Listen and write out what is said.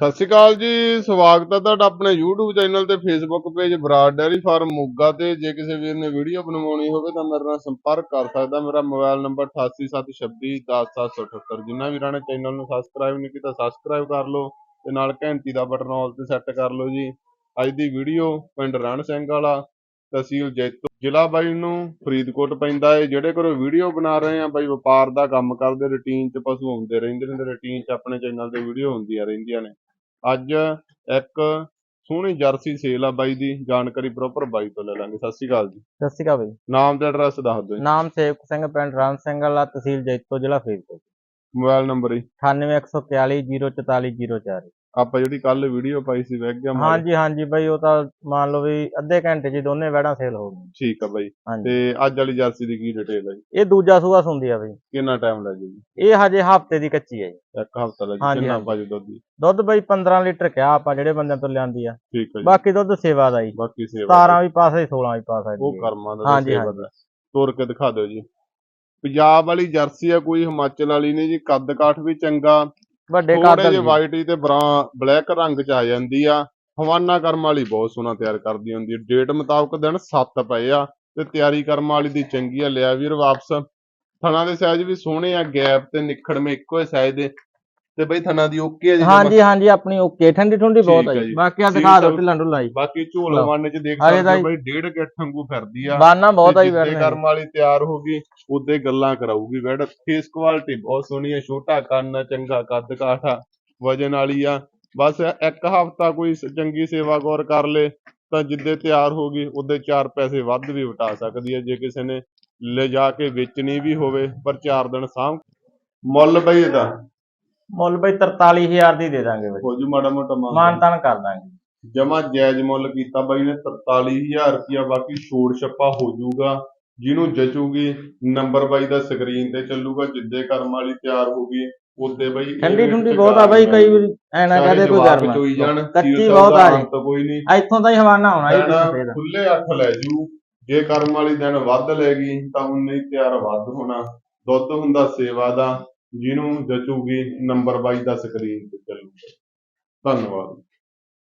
ਸਤਿ ਸ਼੍ਰੀ ਅਕਾਲ ਜੀ, ਸਵਾਗਤ ਹੈ ਤੁਹਾਡਾ ਆਪਣੇ YouTube ਚੈਨਲ ਤੇ Facebook page Broad dairy farm Moga ਤੇ। ਜੇ ਕਿਸੇ ਵੀਰ ਨੇ ਵੀਡੀਓ ਬਣਵਾਉਣੀ ਹੋਵੇ ਤਾਂ ਮੇਰੇ ਨਾਲ ਸੰਪਰਕ ਕਰ ਸਕਦਾ। ਮੇਰਾ ਮੋਬਾਈਲ ਨੰਬਰ 8876210778 ਜਿਨ੍ਹਾਂ ਵੀਰਾਂ ਨੇ ਚੈਨਲ ਨੂੰ ਸਬਸਕ੍ਰਾਈਬ ਨਹੀਂ ਕੀਤਾ ਸਬਸਕ੍ਰਾਈਬ ਕਰ ਲਓ ਤੇ ਨਾਲ ਘੰਟੀ ਦਾ ਬਟਨ ਆਲ ਤੇ ਸੈੱਟ ਕਰ ਲਓ ਜੀ। ਅੱਜ ਦੀ ਵੀਡੀਓ ਪਿੰਡ ਰਣ ਸਿੰਘ ਵਾਲਾ, ਤਹਿਸੀਲ ਜੈਤੋ, ਜ਼ਿਲ੍ਹਾ ਬਾਈ ਨੂੰ ਫਰੀਦਕੋਟ ਪੈਂਦਾ ਏ। ਜਿਹੜੇ ਕੋਲ ਵੀਡੀਓ ਬਣਾ ਰਹੇ ਆ, ਬਾਈ ਵਪਾਰ ਦਾ ਕੰਮ ਕਰਦੇ ਰੁਟੀਨ 'ਚ ਪਸ਼ੂ ਆਉਂਦੇ ਰਹਿੰਦੇ ਨੇ ਤੇ ਰੁਟੀਨ 'ਚ ਆਪਣੇ ਚੈਨਲ ਤੇ ਵੀਡੀਓ ਹੁੰਦੀਆਂ ਰਹਿੰਦੀਆਂ ਨੇ। ਅੱਜ ਇੱਕ ਸੋਹਣੀ ਜਰਸੀ ਸੇਲ ਆ ਬਾਈ ਦੀ ਜਾਣਕਾਰੀ ਪ੍ਰੋਪਰ ਬਾਈ ਤੋਂ ਲੈ ਲਾਂਗੇ। ਸਤਿ ਸ਼੍ਰੀ ਅਕਾਲ ਜੀ। ਸਤਿ ਸ਼੍ਰੀ ਅਕਾਲ ਬਾਈ। ਨਾਮ ਤੇ ਐਡਰੈਸ ਦੱਸ ਦਿਓ ਜੀ। ਨਾਮ ਸੇਵਕ ਸਿੰਘ ਪਿੰਡ ਰਾਮ ਸਿੰਘ ਵਾਲਾ ਤਹਿਸੀਲ ਜੈਤੋ ਜ਼ਿਲ੍ਹਾ ਫਰੀਦਕੋਟ। ਮੋਬਾਈਲ ਨੰਬਰ ਜੀ। 9814104004 ਆਪਾਂ ਜਿਹੜੀ ਕੱਲ ਵੀਡੀਓ ਪਾਈ ਸੀ ਵੈਗ ਗਿਆ। ਹਾਂਜੀ ਹਾਂਜੀ ਬਾਈ ਉਹ ਤਾਂ ਮੰਨ ਲਓ ਵੀ ਅੱਧੇ ਘੰਟੇ 'ਚ ਹੀ ਦੋਨੇ ਵੈੜਾਂ ਸੇਲ ਹੋ ਗਈਆਂ। ਠੀਕ ਆ ਬਾਈ। ਹਾਂਜੀ। ਤੇ ਅੱਜ ਵਾਲੀ ਜਰਸੀ ਦੀ ਕੀ ਡਿਟੇਲ ਹੈ ਜੀ? ਇਹ ਦੂਜਾ ਸੂਆ ਸੁੰਦੀ ਆ ਬਾਈ। ਕਿੰਨਾ ਟਾਈਮ ਲੱਗੇ ਜੀ ਇਹ ਹਜੇ ਹਫ਼ਤੇ ਦੀ ਕੱਚੀ ਹੈ ਜੀ। ਇੱਕ ਹਫ਼ਤਾ ਲੱਗੇ ਹਾਂਜੀ, ਕਿੰਨਾ ਹਾਂਜੀ। ਭਾਜੀ ਦੁੱਧ ਜੀ? ਦੁੱਧ ਬਾਈ 15 ਲੀਟਰ ਕਿਹਾ ਆਪਾਂ ਜਿਹੜੇ ਬੰਦਿਆਂ ਤੋਂ ਲਿਆਂਦੀ ਆ। ਠੀਕ ਹੈ ਜੀ। ਬਾਕੀ ਦੁੱਧ ਸੇਵਾ ਦਾ ਜੀ। ਬਾਕੀ ਸੇਵਾ 17 ਵੀ ਪਾ ਸਕਦੀ 16 ਵੀ ਪਾ ਸਕਦੀ ਉਹ। ਕਰਮਾਂ ਦਾ ਹਾਂਜੀ, ਸੇਵਾ ਦਾ। ਤੋਰ ਕੇ ਦਿਖਾ ਦਿਓ ਜੀ। ਪੰਜਾਬ ਵਾਲੀ ਜਰਸੀ ਆ ਕੋਈ ਹਿਮਾਚਲ ਵਾਲੀ ਨਹੀਂ ਜੀ। ਕੱਦ ਕਾਠ ਵੀ ਚੰਗਾ। ਵੱਡੇ ਥੋੜੇ ਕੱਦ ਜਿਹੇ। ਵਾਈਟ ਤੇ ਬਰਾ ਬਲੈਕ ਰੰਗ ਚ ਆ ਜਾਂਦੀ ਆ। ਹਵਾਨਾ ਕਰਮ ਵਾਲੀ ਬਹੁਤ ਸੋਹਣਾ ਤਿਆਰ ਕਰਦੀ ਹੁੰਦੀ ਹੈ ਡੇਟ ਮੁਤਾਬਕ ਦਿਨ 7 ਪਏ ਆ ਤੇ ਤਿਆਰੀ ਕਰਮ ਵਾਲੀ ਦੀ ਚੰਗੀ ਆ। ਲਿਆ ਵੀਰ ਵਾਪਸ। ਥਣਾ ਦੇ ਸਾਈਜ਼ ਵੀ ਸੋਹਣੇ ਆ ਗੈਪ ਤੇ ਨਿਖੜਵੇਂ ਇੱਕੋ ਹੀ ਸਾਈਜ਼ ਦੇ। ਤੇ ਬਈ ਥਣਾ ਦੀ ਓਕੇ ਆ ਜੀ ਹਾਂਜੀ ਹਾਂਜੀ ਆਪਣੀ ਓਕੇ। ਠੰਡੀ ਠੰਡੀ ਬਹੁਤ ਆ ਆ ਜੀ। ਬਾਕੀ ਆ ਦਿਖਾ ਦਿਓ ਢਿੱਲਾਂ ਢੁੱਲਾਂ ਜੀ ਬਾਕੀ ਝੋਲ। ਵੰਨ ਚ ਦੇਖ ਸਕਦੇ ਹੋ ਬਈ ਡੇਢ ਗਿੱਠ ਵਾਂਗੂ ਫਿਰਦੀ ਆ। ਬਾਨਾ ਬਹੁਤ ਆ ਜੀ ਵੈੜ ਕਰਮ ਵਾਲੀ ਤਿਆਰ ਹੋ ਗਈ ਉਦੇ ਗੱਲਾਂ ਕਰਾਊਗੀ ਵੈੜ ਫੇਸ ਕੁਆਲਿਟੀ ਬਹੁਤ ਸੋਹਣੀ ਹੈ ਛੋਟਾ ਕੰਨ ਆ, ਚੰਗਾ ਕੱਦ ਕਾਠਾ ਵਜਨ ਵਾਲੀ ਆ। ਬਸ ਇੱਕ ਹਫਤਾ ਕੋਈ ਚੰਗੀ ਸੇਵਾ ਗੌਰ ਕਰ ਲੇ ਤਾਂ ਜਿੱਦੇ ਤਿਆਰ ਹੋ ਗਈ ਉਹਦੇ ਚਾਰ ਪੈਸੇ ਵੱਧ ਵੀ ਵਟਾ ਸਕਦੀ ਹੈ ਜੇ ਕਿਸੇ ਨੇ ਲਿਜਾ ਕੇ ਵੇਚਣੀ ਵੀ ਹੋਵੇ ਪਰ ਚਾਰ ਦਿਨ ਸਾਂਭ ਮੁੱਲ ਬਈ ਇਹਦਾ। ਮੁੱਲ ਬਾਈ 43000 ਦੀ ਦੇ ਦਾਂਗੇ ਬਾਈ। ਹੋ ਜੂ ਮਾੜਾ ਮੋਟਾ ਮਾਨ ਮਾਨ ਤਾਨ ਕਰ ਦਾਂਗੇ। ਜਮਾ ਜਾਇਜ਼ ਮੁੱਲ ਕੀਤਾ ਬਾਈ ਨੇ 43000 ਰੁਪਇਆ ਬਾਕੀ ਛੋੜ ਛੱਪਾ ਹੋ ਜਾਊਗਾ ਜਿਹਨੂੰ ਜਚੂਗੀ ਨੰਬਰ ਬਾਈ ਦਾ ਸਕਰੀਨ ਤੇ ਚੱਲੂਗਾ ਜਿੱਦੇ ਕਰਮ ਵਾਲੀ ਤਿਆਰ ਹੋ ਗਈ ਉਹਦੇ ਬਾਈ ਠੰਡੀ ਠੰਡੀ ਤੇ ਬਹੁਤ ਆ ਬਾਈ ਕਈ ਵਾਰੀ ਐ ਨਾ ਕਹਦੇ ਕੋਈ ਗਰਮ ਚੋਈ ਜਾਣ ਕੱਚੀ ਸੀਲ ਬਹੁਤ ਆ ਜੀ। ਅੰਤ ਕੋਈ ਨਹੀਂ। ਇੱਥੋਂ ਦਾ ਹੀ ਹਵਾਨਾ ਹੋਣਾ ਜੀ ਲੈਣਾ ਕਿਸੇ ਦਾ ਖੁੱਲੇ ਹੱਥ ਲੈ ਜੂ। ਜੇ ਕਰਮ ਵਾਲੀ ਦਿਨ ਵੱਧ ਲੈ ਗਈ ਤਾਂ ਉਨੇ ਹੀ ਤਿਆਰ ਵੱਧ ਹੋਣਾ। ਦੁੱਧ ਹੁੰਦਾ ਸੇਵਾ ਦਾ। ਜਿਹਨੂੰ ਜਚੂਗੀ ਨੰਬਰ ਬਾਈ ਦਾ ਸਕਰੀਨ ਤੇ ਚੱਲੂਗਾ। ਧੰਨਵਾਦ।